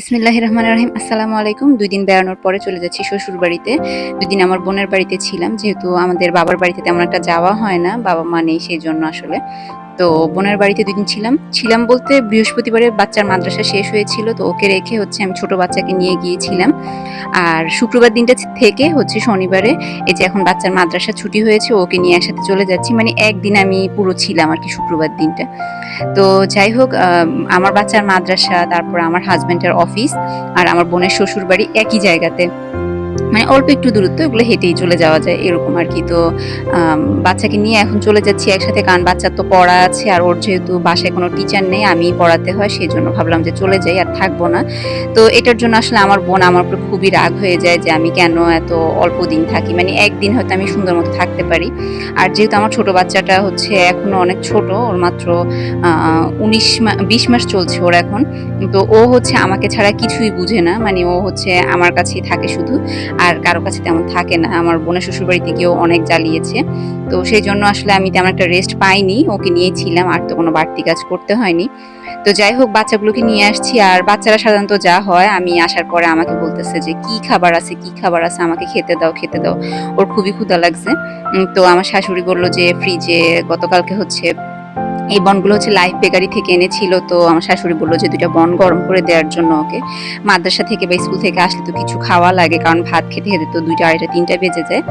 বিসমিল্লাহ রহমান রহিম আসসালামু আলাইকুম দুই দিন বেড়ানোর পরে চলে যাচ্ছি শ্বশুর বাড়িতে দুদিন আমার বোনের বাড়িতে ছিলাম, যেহেতু আমাদের বাবার বাড়িতে তেমন একটা যাওয়া হয় না, বাবা মা নেই সেই জন্য আসলে। তো বোনের বাড়িতে দুদিন ছিলাম। ছিলাম বলতে বৃহস্পতিবারে বাচ্চার মাদ্রাসা শেষ হয়েছিল, তো ওকে রেখে হচ্ছে আমি ছোট বাচ্চাকে নিয়ে গিয়েছিলাম। আর শুক্রবার দিনটা থেকে হচ্ছে শনিবারে এই যে এখন বাচ্চার মাদ্রাসা ছুটি হয়েছে, ওকে নিয়ে একসাথে চলে যাচ্ছি। মানে একদিন আমি পুরো ছিলাম আর কি শুক্রবার দিনটা। তো যাই হোক আমার বাচ্চার মাদ্রাসা, তারপর আমার হাজব্যান্ডের অফিস আর আমার বোনের শ্বশুর বাড়ি একই জায়গাতে। মানে অল্প একটু দূরত্ব, এগুলো হেঁটেই চলে যাওয়া যায়, এরকম আর কি। তো বাচ্চাকে নিয়ে এখন চলে যাচ্ছি, একসাথে কারণ বাচ্চার তো পড়া আছে, আর ওর যেহেতু বাসায় কোনো টিচার নেই, আমি পড়াতে হয় সেই জন্য ভাবলাম যে চলে যাই, আর থাকব না। তো এটার জন্য আসলে আমার বোন আমার উপর খুবই রাগ হয়ে যায় যে আমি কেন এত অল্প দিন থাকি মানে একদিন হয়তো আমি সুন্দর মতো থাকতে পারি। আর যেহেতু আমার ছোট বাচ্চাটা হচ্ছে এখনও অনেক ছোট, ওর মাত্র উনিশ বিশ মাস চলছে ওর এখন। তো ও হচ্ছে আমাকে ছাড়া কিছুই বুঝে না মানে ও হচ্ছে আমার কাছেই থাকে শুধু। আর কারও কাছে তেমন থাকে না। আমার বোনের শ্বশুর বাড়িতে গিয়েও অনেক জ্বালিয়েছে। তো সেই জন্য আসলে আমি তেমন একটা রেস্ট পাইনি। ওকে নিয়েই ছিলাম, আর তো কোনো বাড়তি কাজ করতে হয়নি। তো যাই হোক, বাচ্চাগুলোকে নিয়ে আসছি। আর বাচ্চারা সাধারণত যা হয়, আমি আসার পরে আমাকে বলতেছে যে, কি খাবার আছে? কি খাবার আছে? আমাকে খেতে দাও খেতে দাও। ওর খুবই ক্ষুধা লাগছে। তো আমার শাশুড়ি বলল যে, ফ্রিজে গতকালকে হচ্ছে এই বনগুলো হচ্ছে লাইফ বেকারি থেকে এনেছিল, তো আমার শাশুড়ি বলল যে দুইটা বন গরম করে দেওয়ার জন্য ওকে মাদ্রাসা থেকে বা স্কুল থেকে আসলে তো কিছু খাওয়া লাগে, কারণ ভাত খেতে খেতে তো দুইটা আড়াইটা তিনটা বেজে যায়।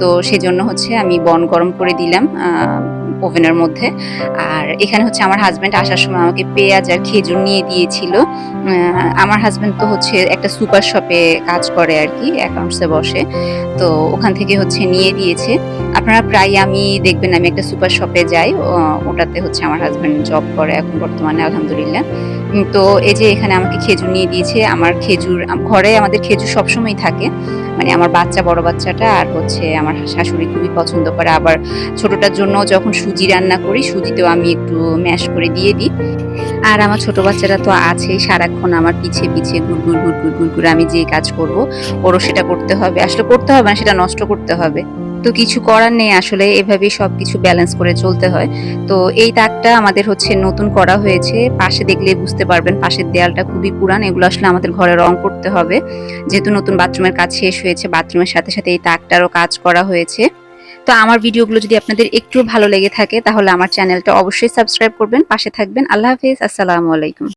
তো সেজন্য হচ্ছে আমি বন গরম করে দিলাম ওভেনের মধ্যে। আর এখানে হচ্ছে আমার হাজব্যান্ড আসার সময় আমাকে পেঁয়াজ আর খেজুর নিয়ে দিয়েছিল। আমার হাজব্যান্ড তো হচ্ছে একটা সুপার শপে কাজ করে আর কি অ্যাকাউন্টসে বসে। তো ওখান থেকে হচ্ছে নিয়ে দিয়েছে। আপনারা প্রায় আমি দেখবেন আমি একটা সুপার শপে যাই ওটাতে হচ্ছে আমার হাজব্যান্ড জব করে এখন বর্তমানে, আলহামদুলিল্লাহ। তো এই যে এখানে আমাকে খেজুর নিয়ে দিয়েছে, আমার খেজুর, ঘরে আমাদের খেজুর সবসময় থাকে। মানে আমার বাচ্চা, বড় বাচ্চাটা, আর হচ্ছে আমার শাশুড়ি খুবই পছন্দ করে। আবার ছোটটার জন্য যখন সুজি রান্না করি, সুজিতেও আমি একটু ম্যাশ করে দিয়ে দিই। আর আমার ছোট বাচ্চারা তো আছেই সারাক্ষণ আমার পিছে পিছে গুড়গুড় গুড়গুড় গুড়গুড় আমি যে কাজ করব, ওরও সেটা করতে হবে। আসলে করতে হবে না, সেটা নষ্ট করতে হবে। তো কিছু করার নেই, আসলে এভাবেই সব কিছু ব্যালেন্স করে চলতে হয়। তো এই তাকটা আমাদের হচ্ছে নতুন করা হয়েছে। পাশে দেখলে বুঝতে পারবেন, পাশের দেয়ালটা খুবই পুরান, এগুলো আসলে আমাদের ঘরে রং করতে হবে। যেহেতু নতুন বাথরুমের কাজ শেষ হয়েছে বাথরুমের সাথে সাথে এই তাকটারও কাজ করা হয়েছে। তো আমার ভিডিওগুলো যদি আপনাদের একটু ভালো লেগে থাকে, তাহলে আমার চ্যানেলটা অবশ্যই সাবস্ক্রাইব করবেন, পাশে থাকবেন। আল্লাহ হাফিজ, আসসালামু আলাইকুম।